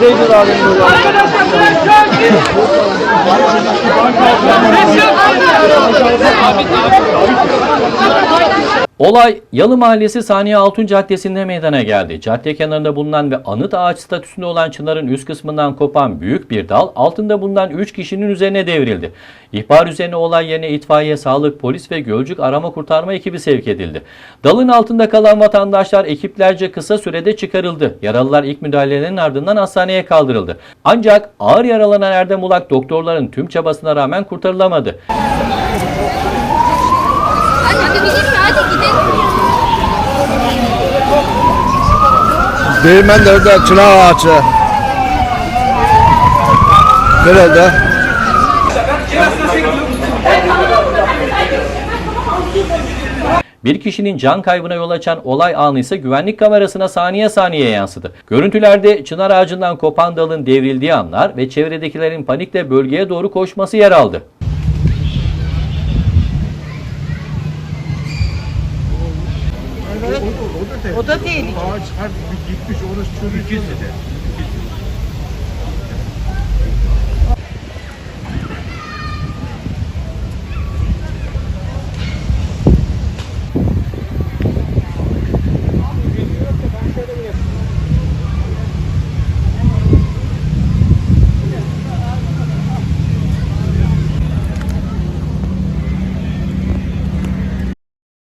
Zeynel abinin yolu. Olay Yalı Mahallesi Saniye Altun Caddesi'nde meydana geldi. Cadde kenarında bulunan ve anıt ağaç statüsünde olan çınarın üst kısmından kopan büyük bir dal altında bulunan 3 kişinin üzerine devrildi. İhbar üzerine olay yerine itfaiye, sağlık, polis ve Gölcük arama kurtarma ekibi sevk edildi. Dalın altında kalan vatandaşlar ekiplerce kısa sürede çıkarıldı. Yaralılar ilk müdahalelerin ardından hastaneye kaldırıldı. Ancak ağır yaralanan Erdem Ulak doktorların tüm çabasına rağmen kurtarılamadı. Değirmenler'de çınar ağacı. Kırıldı. Bir kişinin can kaybına yol açan olay anı ise güvenlik kamerasına saniye saniye yansıdı. Görüntülerde çınar ağacından kopan dalın devrildiği anlar ve çevredekilerin panikle bölgeye doğru koşması yer aldı. O da değil. Ağaç harbi gitmiş orası çürük. İkisi de.